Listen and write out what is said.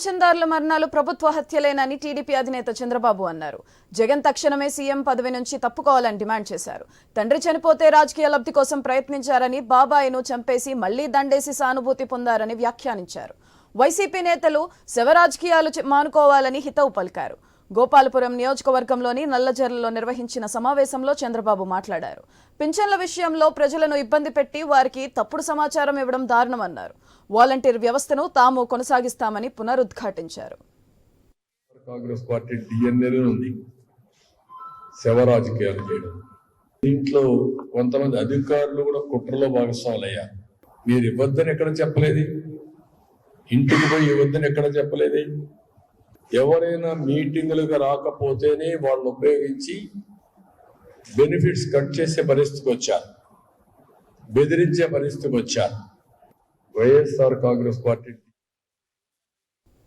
పెన్షన్దారుల మరణాలు ప్రభుత్వ హత్యలేనని టీడీపీ అధినేత చంద్రబాబు అన్నారు. జగన్ తక్షణమే సీఎం పదవి నుంచి తప్పుకోవాలని డిమాండ్ చేశారు. తండ్రి చనిపోతే రాజకీయ లబ్ధి కోసం ప్రయత్నించారని బాబాయిను చంపేసి మళ్ళీ దండేసి సానుభూతి పొందారని వ్యాఖ్యానించారు. వైసీపీ నేతలు శవ రాజకీయాలు మానుకోవాలని హితవు పలికారు. గోపాలపురం నియోజకవర్గంలోని నల్లజర్లలో నిర్వహించిన సమావేశంలో చంద్రబాబు మాట్లాడారు. పింఛన్ల విషయంలో ప్రజలను ఇబ్బంది పెట్టి వారికి తప్పుడు సమాచారం ఇవ్వడం దారుణమన్నారు. వాలంటీర్ వ్యవస్థను తాము కొనసాగిస్తామని పునరుద్ఘాటించారు. కాంగ్రెస్ పార్టీ డిఎన్ఏలో ఉంది. శవ రాజకీయాలు చేయడం. దీంట్లో కొంతమంది అధికారులు కూడా కుట్రలో భాగస్వాములయ్యారు మీరు ఇవ్వద్దని ఎక్కడ చెప్పలేదు? ఇంటికి పోయి ఇవ్వద్దని ఎక్కడ చెప్పలేదు? ఎవరైనా మీటింగులకు రాకపోతేనే వాళ్ళు ఉపయోగించి బెనిఫిట్స్ కట్ చేసే పరిస్థితికి వచ్చారు. బెదిరించే పరిస్థితికి వచ్చారు. వైఎస్ఆర్ కాంగ్రెస్ పార్టీ